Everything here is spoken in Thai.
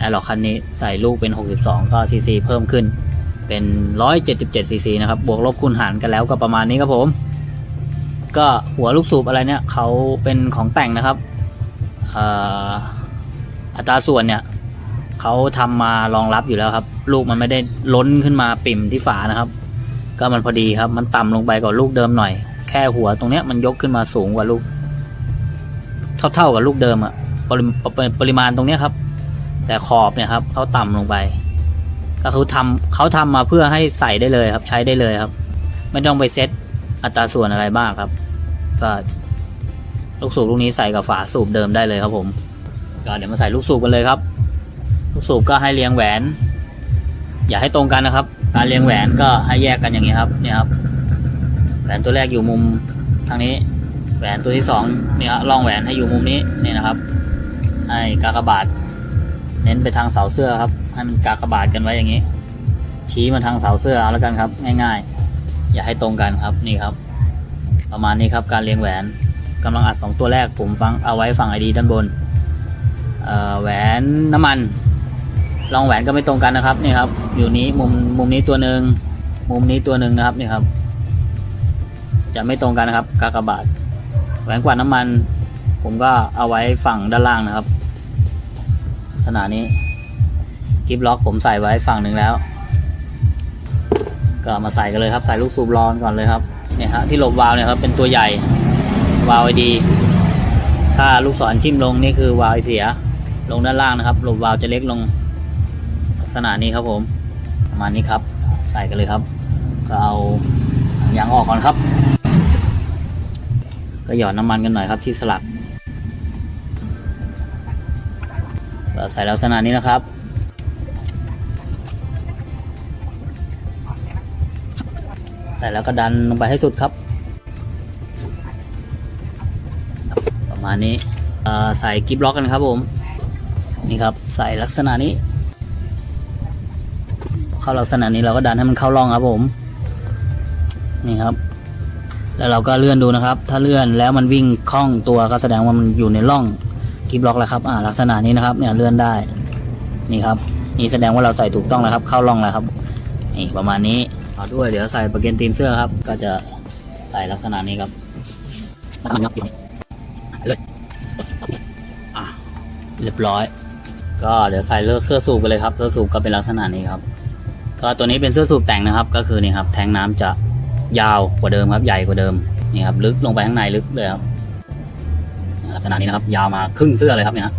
แอร์ล็อกคันนี้ใส่ลูกเป็น 62 ก็ซีซีเพิ่มขึ้นเป็น 177ซีซีนะครับ บวกลบคูณหารกันแล้วก็ประมาณนี้ครับผม ก็หัวลูกสูบอะไรเนี่ยเขาเป็นของแต่งนะครับอัตราส่วนเนี่ยเขาทำมารองรับอยู่แล้วครับ ลูกมันไม่ได้ล้นขึ้นมาปิ่มที่ฝานะครับ ก็มันพอดีครับ มันต่ำลงไปกว่าลูกเดิมหน่อย แค่หัวตรงเนี้ยมันยกขึ้นมาสูงกว่าลูก เท่าๆกับลูกเดิมอะปรปริปริมาณตรงเนี้ยครับ แต่ขอบเนี่ยครับเขาต่ำลงไป ก็คือทำเขาทำมาเพื่อให้ใส่ได้เลยครับ ใช้ได้เลยครับ ไม่ต้องไปเซตอัตราส่วนอะไรบ้างครับ ก็ลูกสูบลูกนี้ใส่กับฝาสูบเดิมได้เลยครับผมก็เดี๋ยวมาใส่ลูกสูบกันเลยครับ ลูกสูบก็ให้เรียงแหวน อย่าให้ตรงกันนะครับ การเรียงแหวนก็ให้แยกกันอย่างนี้ครับเนี่ยครับ แหวนตัวแรกอยู่มุมทางนี้ แหวนตัวที่สองเนี่ยร่องแหวนให้อยู่มุมนี้นี่นะครับ ให้กากบาท เน้นไปทางเสาเสื้อครับ ให้มันกากบาทกันไว้อย่างนี้ ชี้มาทางเสาเสื้อเอาแล้วกันครับ ง่ายๆ อย่าให้ตรงกันครับนี่ครับ ประมาณนี้ครับการเรียงแหวนกำลังอัดสองตัวแรกผมฟังเอาไว้ฝั่งไอดีด้านบนแหวนน้ำมันรองแหวนก็ไม่ตรงกันนะครับนี่ครับ อยู่นี้มุมมุมนี้ตัวหนึ่งมุมนี้ตัวหนึ่งนะครับนี่ครับ จะไม่ตรงกันนะครับกากบาทแหวนกว่าน้ำมัน ผมก็เอาไว้ฝั่งด้านล่างนะครับ ษณะนี้กิฟล็อกผมใส่ไว้ฝั่งหนึ่งแล้ว ก็มาใส่กันเลยครับ ใส่ลูกสูบร้อนก่อนเลยครับเนี่ยฮะที่หลบวาล์วเนี่ยครับเป็นตัวใหญ่วาล์วไอดี ถ้าลูกศรจิ้มลงนี่คือวาล์วไอเสีย ลงด้านล่างนะครับหลบวาล์วจะเล็กลงลักษณะนี้ครับผมประมาณนี้ครับ ใส่กันเลยครับ ก็เอายางออกก่อนครับ ก็หยอดน้ำมันกันหน่อยครับที่สลัก ก็ใส่ลักษณะนี้นะครับ ใส่แล้วก็ดันลงไปให้สุดครับ ประมาณนี้ใส่กิฟล็อกกันครับผม นี่ครับใส่ลักษณะนี้ เข้าลักษณะนี้เราก็ดันให้มันเข้าร่องครับผม นี่ครับแล้วเราก็เลื่อนดูนะครับ ถ้าเลื่อนแล้วมันวิ่งคล่องตัวก็แสดงว่ามันอยู่ในร่อง กิฟล็อกแล้วครับอ่าลักษณะนี้นะครับเนี่ยเลื่อนได้นี่ครับนี่แสดงว่าเราใส่ถูกต้องแล้วครับ เข้าร่องแล้วครับนี่ประมาณนี้ต่อด้วยเดี๋ยวใส่ประเกนตีนเสื้อครับ ก็จะใส่ลักษณะนี้ครับน้ำมันครับเลยอะเรียบร้อย ก็เดี๋ยวใส่เลือกเสื้อสูบกันเลยครับเสื้อสูบก็เป็นลักษณะนี้ครับก็ตัวนี้เป็นเสื้อสูบแต่งนะครับ ก็คือนี่ครับ แทงน้ำจะยาวกว่าเดิมครับ ใหญ่กว่าเดิมนี่ครับ ลึกลงไปข้างในลึกเลยครับ ลักษณะนี้นะครับ ยาวมาครึ่งเสื้อเลยครับเนี่ยฮะ